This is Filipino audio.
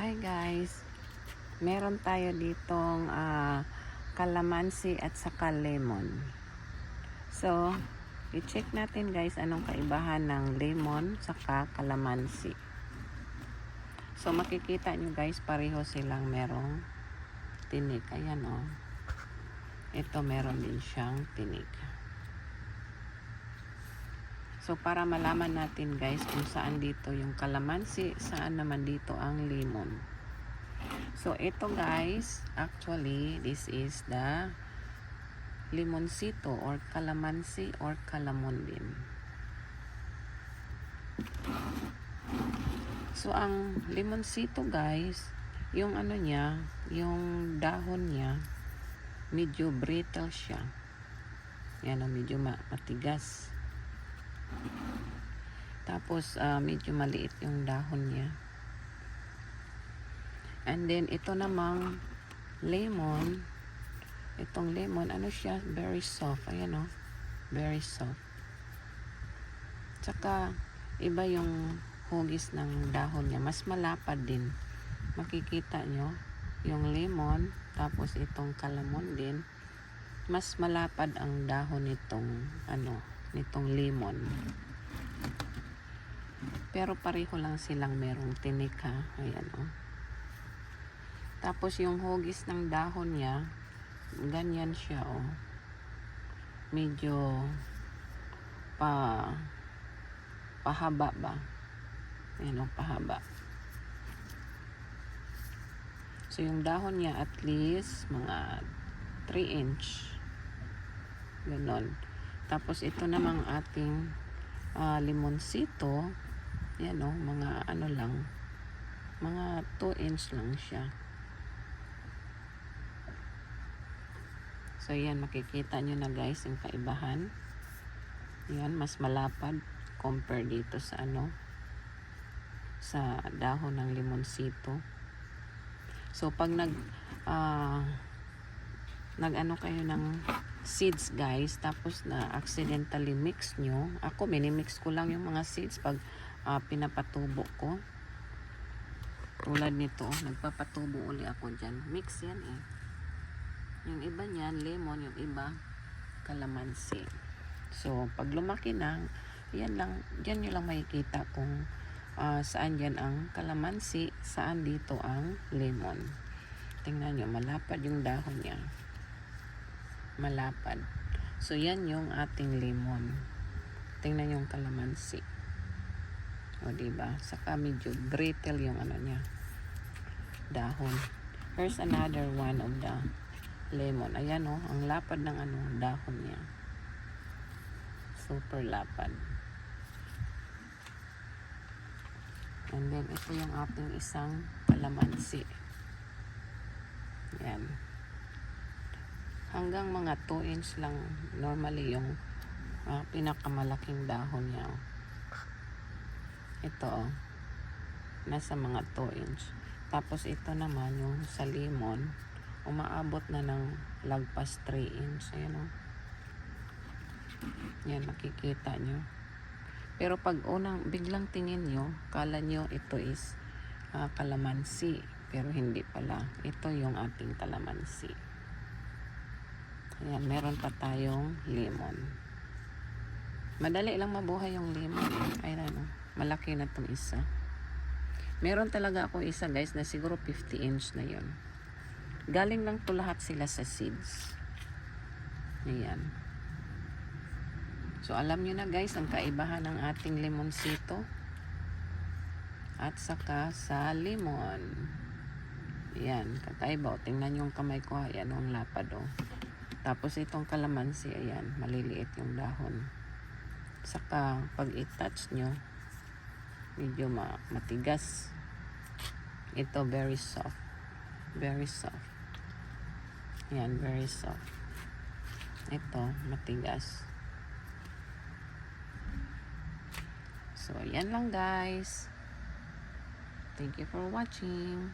Hi guys. Meron tayo ditong ah, kalamansi at saka lemon. So, i-check natin guys anong kaibahan ng lemon saka kalamansi. So, makikita nyo guys pareho silang merong tinik. Ayan o. Oh. Ito meron din siyang tinik. So, para malaman natin guys kung saan dito yung kalamansi, saan naman dito ang lemon. So, ito guys, actually, this is the limoncito or kalamansi or kalamon din. So, ang limoncito guys, yung ano niya, yung dahon niya, medyo brittle siya. Yan o, medyo ma- matigas. Tapos, ah, medyo maliit yung dahon niya. And then, ito namang lemon. Itong lemon, ano siya? Very soft. Ayan o. Very soft. Tsaka, iba yung hugis ng dahon niya. Mas malapad din. Makikita nyo, yung lemon, tapos itong kalamon din, mas malapad ang dahon nitong, ano, nitong lemon. Pero pareho lang silang merong tinik ha. Ayan o. Tapos yung hugis ng dahon niya, ganyan siya o. Medyo pa pahaba ba? Ayan o, pahaba. So yung dahon niya at least mga 3 inch. Ganon. Tapos ito namang ating uh, limonsito. Yan o, mga ano lang. Mga 2 inch lang siya. So yan, makikita nyo na guys yung kaibahan. Yan, mas malapad compare dito sa ano sa dahon ng limonsito. So pag nag uh, nag ano kayo ng seeds guys. Tapos na accidentally mix nyo. Ako minimix ko lang yung mga seeds pag uh, pinapatubo ko. Tulad nito nagpapatubo uli ako dyan. Mix yan eh. Yung iba niyan lemon yung iba kalamansi. So pag lumaki na yan lang dyan nyo lang makikita kung uh, saan yan ang kalamansi saan dito ang lemon. Tingnan nyo malapad yung dahon niya malapad. So, yan yung ating lemon. Tingnan yung kalamansi. O, diba? Saka medyo brittle yung ano niya. Dahon. Here's another one of the lemon. Ayan o, ang lapad ng ano, dahon niya. Super lapad. And then, ito yung ating isang kalamansi. Yan hanggang mga 2 inch lang normally yung uh, pinakamalaking dahon niya ito oh, nasa mga 2 inch. Tapos ito naman yung sa limon umaabot na ng lagpas 3 inch. Ayan oh. yan makikita nyo pero pag unang biglang tingin nyo kala nyo ito is uh, kalamansi pero hindi pala. Ito yung ating kalamansi Ayan, meron pa tayong lemon. Madali lang mabuhay yung lemon. Ayan, ano, malaki na tong isa. Meron talaga ako isa guys na siguro 50 inch na yon. Galing lang to lahat sila sa seeds. Ayan. So alam nyo na guys ang kaibahan ng ating lemonsito. At saka sa lemon. Ayan, kakaiba. O, tingnan yung kamay ko. Ayan, ang lapad o. Oh. Tapos itong kalamansi, ayan, maliliit yung dahon. Saka pag i-touch nyo, medyo ma matigas. Ito very soft. Very soft. Ayan, very soft. Ito, matigas. So, ayan lang guys. Thank you for watching.